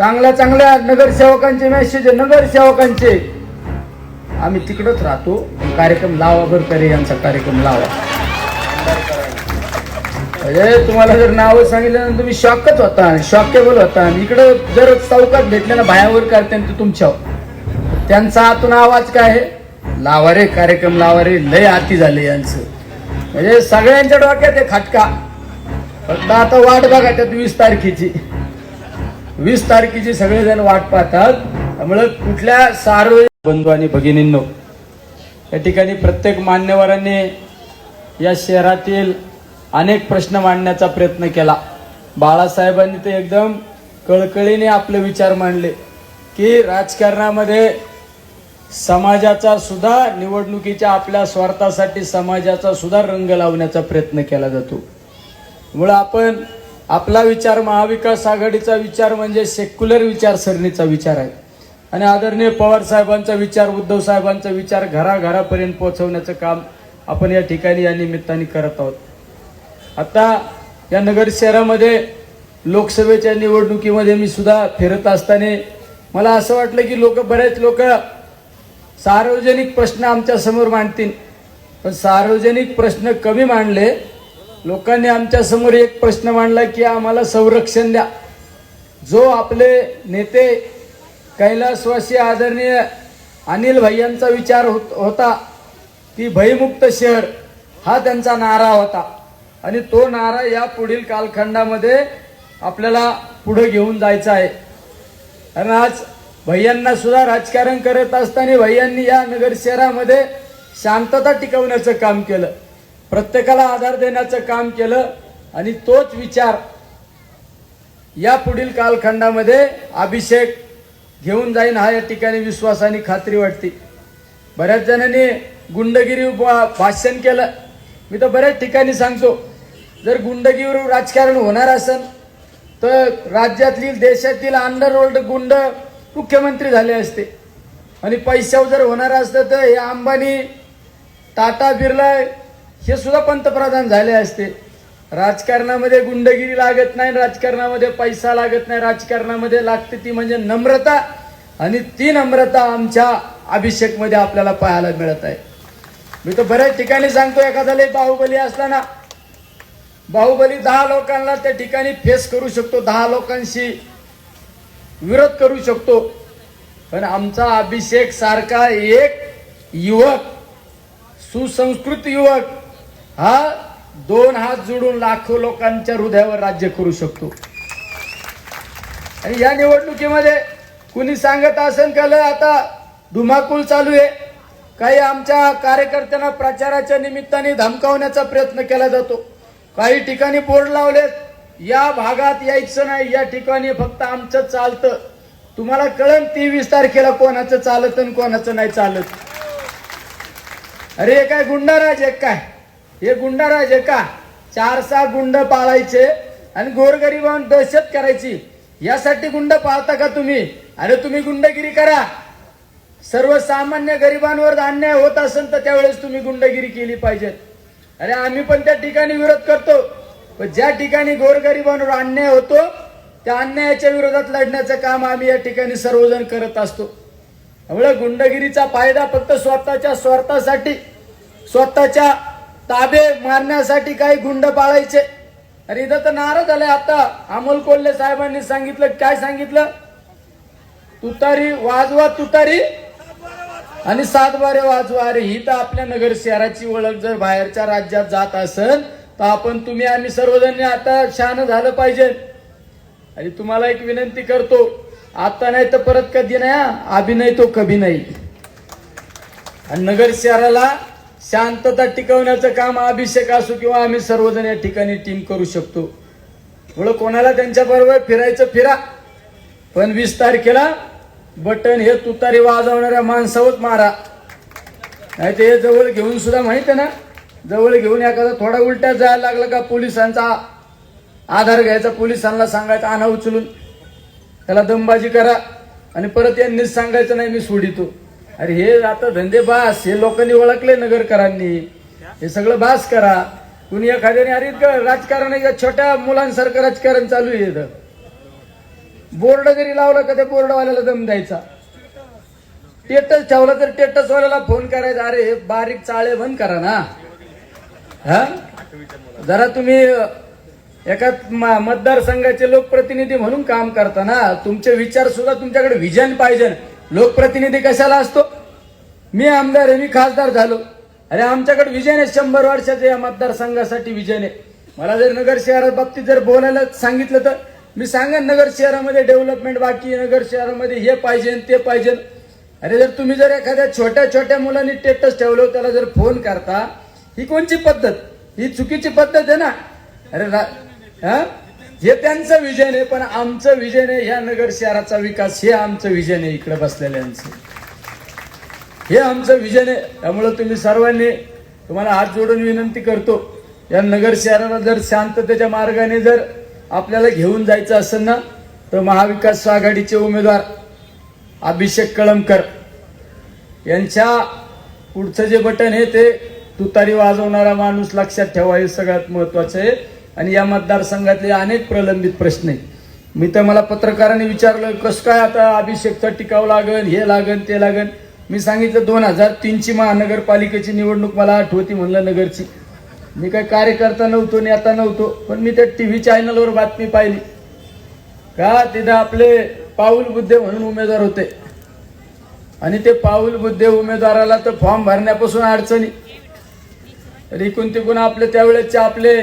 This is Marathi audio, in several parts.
चांगल्या चांगल्या नगरसेवकांचे मेसेज नगरसेवकांचे. आम्ही तिकडच राहतो. कार्यक्रम लावा बरं तरी यांचा कार्यक्रम लावा. अरे तुम्हाला जर नावं सांगितलं तुम्ही शॉकच होता. शॉकेबल होता. इकडं जर चौकात भेटल्या ना भायावर करते ना ते तुमच्यावर. त्यांचा आतून आवाज काय आहे? लावा रे कार्यक्रम लावा रे. लय आती झाले यांचं. म्हणजे सगळ्यांच्या डोक्यात आहे खटका. फक्त आता वाट बघा त्यात वीस तारखेची. वीस तारखेची सगळेजण वाट पाहतात. त्यामुळे कुठल्या सार्वजनिक बंधू आणि भगिनींनो या ठिकाणी प्रत्येक मान्यवरांनी या शहरातील अनेक प्रश्न मांडण्याचा प्रयत्न केला. बाळासाहेबांनी ते एकदम कळकळीने आपले विचार मांडले की राजकारणामध्ये समाजाचा सुद्धा निवडणुकीच्या आपल्या स्वार्थासाठी समाजाचा सुद्धा रंग लावण्याचा प्रयत्न केला जातो. मुळे आपण आपला विचार महाविकास आघाडीचा विचार म्हणजे सेक्युलर विचारसरणीचा विचार आहे. आणि आदरणीय पवार साहेबांचा विचार उद्धव साहेबांचा विचार घराघरापर्यंत पोहोचवण्याचं काम आपण या ठिकाणी या निमित्ताने करत आहोत. आता या नगर शहरामध्ये लोकसभेच्या निवडणुकीमध्ये मी सुद्धा फिरत असताना मला असं वाटलं की लोक बरेच लोक सार्वजनिक प्रश्न आमच्यासमोर मांडतील. पण सार्वजनिक प्रश्न कमी मांडले लोकांनी आमच्यासमोर एक प्रश्न मांडला की आम्हाला संरक्षण द्या. जो आपले नेते कैलासवासी आदरणीय अनिल भैयांचा विचार होत होता की भयमुक्त शहर हा त्यांचा नारा होता. आणि तो नारा या पुढील कालखंडामध्ये आपल्याला पुढे घेऊन जायचा आहे. कारण आज भैयांना सुद्धा राजकारण करत असताना भैयांनी या नगर शहरामध्ये शांतता टिकवण्याचं काम केलं. प्रत्येकाला आधार देण्याचं काम केलं आणि तोच विचार या पुढील कालखंडामध्ये अभिषेक घेऊन जाईन हा या ठिकाणी विश्वासाने खात्री वाटते. बऱ्याच जणांनी गुंडगिरी भाषण केलं. मी तर बऱ्याच ठिकाणी सांगतो जर गुंडगिरीवर राजकारण होणार असेल तर राज्यातील देशातील अंडरवर्ल्ड गुंड मुख्यमंत्री झाले असते. आणि पैशावर जर होणार असतं तर हे अंबानी टाटा बिर्ला हे सुद्धा पंतप्रधान झाले असते. राजकारणामध्ये गुंडगिरी लागत नाही राजकारणामध्ये पैसा लागत नाही राजकारणामध्ये लागते ती म्हणजे नम्रता आणि ती नम्रता आमच्या अभिषेकमध्ये आपल्याला पाहायला मिळत आहे. मी तर बऱ्याच ठिकाणी सांगतो एखादा लय बाहुबली असताना बाहुबली दहा लोकांना त्या ठिकाणी फेस करू शकतो दहा लोकांशी विरोध करू शकतो. पण आमचा अभिषेक सारखा एक युवक सुसंस्कृत युवक हा दोन हात जोडून लाखो लोकांच्या हृदयावर राज्य करू शकतो. आणि या निवडणुकीमध्ये कुणी सांगत असेल का लय आता धुमाकूळ चालू आहे. काही आमच्या कार्यकर्त्यांना प्रचाराच्या निमित्ताने धमकावण्याचा प्रयत्न केला जातो. काही ठिकाणी बोर्ड लावलेत या भागात यायचं नाही या ठिकाणी फक्त आमचं चालतं. तुम्हाला कळन तेवीस तारखेला कोणाचं चालत आणि कोणाचं नाही चालत. अरे हे काय गुंडाराज एक काय? हे गुंडाराज आहे का? चार सहा गुंड पाळायचे आणि गोरगरिबांवर दहशत करायची. यासाठी गुंड पाळता का तुम्ही? अरे तुम्ही गुंडगिरी करा. सर्वसामान्य गरिबांवर अन्याय होत असेल तर त्यावेळेस तुम्ही गुंडगिरी केली पाहिजे अरे आम्ही पण त्या ठिकाणी विरोध करतो. पण ज्या ठिकाणी गोरगरिबांवर अन्याय होतो त्या अन्यायाच्या विरोधात लढण्याचं काम आम्ही या ठिकाणी सर्वजण करत असतो. त्यामुळे गुंडगिरीचा फायदा फक्त स्वतःच्या स्वार्थासाठी स्वतःच्या ताबे मारण्यासाठी काही गुंड पाळायचे. अरे इथं तर नाराज झाले आता. अमोल कोल्हे साहेबांनी सांगितलं काय सांगितलं? तुतारी वाजवा तुतारी. आणि सातबारे वाजवा. अरे ही तर आपल्या नगर शहराची ओळख. जर बाहेरच्या राज्यात जात असेल तर आपण तुम्ही आम्ही सर्वजण आता शान झालं पाहिजे. आणि तुम्हाला एक विनंती करतो. आता नाही तर परत कधी नाही हा. अभिनय तो कभी नाही. आणि नगर शहराला शांतता टिकवण्याचं काम अभिषेक असो किंवा आम्ही सर्वजण या ठिकाणी टीम करू शकतो. म्हणून कोणाला त्यांच्या बरोबर फिरायचं फिरा. पण वीस तारखेला बटन हे तुतारी वाजवणाऱ्या माणसावर मारा. नाही ते जवळ घेऊन सुद्धा माहीत आहे ना? जवळ घेऊन एखादा थोडा उलट्या जायला लागला का पोलिसांचा आधार घ्यायचा पोलिसांना सांगायचं आणा उचलून. त्याला दमबाजी करा. आणि परत यांनीच सांगायचं नाही मी सोडितो. अरे हे आता धंदे बास हे लोकांनी ओळखले नगरकरांनी. हे सगळं बास करा. कुणी एखाद्याने अरे राजकारण छोट्या मुलांसारखं राजकारण चालू आहे बोर्ड जरी लावला का त्या बोर्डवाल्याला दम द्यायचा. टेटस ठेवला तर टेटस वाल्याला फोन करायचा अरे हे बारीक चाळे बंद करा ना. हा? जरा तुम्ही एका मतदारसंघाचे लोकप्रतिनिधी म्हणून काम करता ना तुमचे विचार सुद्धा तुमच्याकडे विजन पाहिजे. लोकप्रतिनिधी कशाला असतो? मी आमदार आहे मी खासदार झालो. अरे आमच्याकडे विजयने शंभर वर्षाचे या मतदारसंघासाठी विजय नाही. मला जर नगर शहरा बाबतीत जर बोलायला सांगितलं तर मी सांगेन नगर शहरामध्ये डेव्हलपमेंट बाकी नगर शहरामध्ये हे पाहिजे ते पाहिजे. अरे जर तुम्ही जर एखाद्या छोट्या छोट्या मुलांनी टेटस ठेवलं त्याला जर फोन करता ही कोणची पद्धत? ही चुकीची पद्धत आहे ना? अरे रा- हा? हे त्यांचं विजन आहे पण आमचं विजन आहे ह्या नगर शहराचा विकास. हे आमचं विजन आहे इकडे बसलेल्यांचं. हे आमचं विजन आहे. त्यामुळं तुम्ही सर्वांनी तुम्हाला हात जोडून विनंती करतो या नगर शहराला जर शांततेच्या मार्गाने जर आपल्याला घेऊन जायचं असेल ना तर महाविकास आघाडीचे उमेदवार अभिषेक कळमकर यांच्या पुढचं जे बटन आहे ते तुतारी वाजवणारा माणूस लक्षात ठेवा हे सगळ्यात महत्वाचं आहे. आणि या मतदारसंघातले अनेक प्रलंबित प्रश्न आहेत. मी तर मला पत्रकारांनी विचारलं कसं काय आता अभिषेकचा टिकाव लागन हे लागन ते लागन? मी सांगितलं दोन हजार तीनची महानगरपालिकेची निवडणूक मला आठवती म्हणलं नगरची. मी काय कार्यकर्ता नव्हतो नेता नव्हतो पण मी त्या टी व्ही चॅनलवर बातमी पाहिली. का? तिथं आपले पाऊल बुद्धे म्हणून उमेदवार होते. आणि ते पाऊल बुद्धे उमेदवाराला तर फॉर्म भरण्यापासून अडचणी. तर इकून तिकून आपले त्यावेळेसचे आपले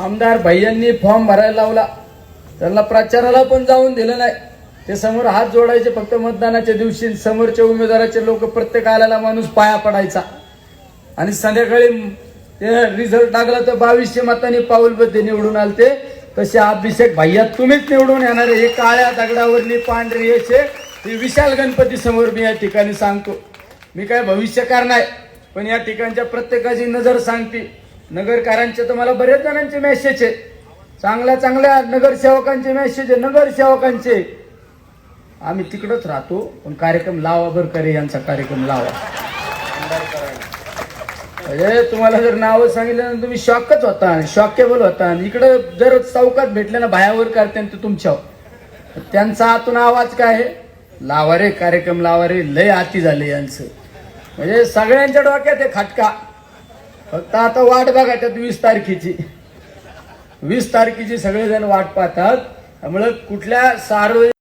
आमदार भैयांनी फॉर्म भरायला लावला. त्यांना प्रचाराला पण जाऊन दिलं नाही. ते समोर हात जोडायचे फक्त मतदानाच्या दिवशी समोरच्या उमेदवाराचे लोक प्रत्येक आल्याला माणूस पाया पडायचा. आणि संध्याकाळी ते रिझल्ट लागला तर बावीसशे मतांनी पाऊलबद्दे निवडून आलते. तसे अभिषेक भैया तुम्हीच निवडून येणार आहे. हे काळ्या दगडावरली पांढरी याचे हे विशाल गणपती समोर मी या ठिकाणी सांगतो. मी काय भविष्यकार नाही पण या ठिकाणच्या प्रत्येकाची नजर सांगते. नगरकारांचे तर मला बरेच जणांचे मेसेज आहे चांगल्या चांगल्या नगरसेवकांचे मेसेज आहे नगरसेवकांचे. आम्ही तिकडंच राहतो पण कार्यक्रम लावा बरं करे यांचा कार्यक्रम लावा. म्हणजे तुम्हाला जर नावं सांगितलं ना तुम्ही शॉकच होता शॉकेबल होता. आणि इकडं जर चौकात भेटले ना भायावर करते ते तुमच्यावर. त्यांचा आतून आवाज काय आहे? लावा रे कार्यक्रम लावा रे. लय आती झाले यांचं. म्हणजे सगळ्यांच्या डोक्यात आहे खटका. फक्त आता वाट बघा त्यात वीस तारखेची. वीस तारखेची सगळेजण वाट पाहतात. त्यामुळे कुठल्या सार्वजनिक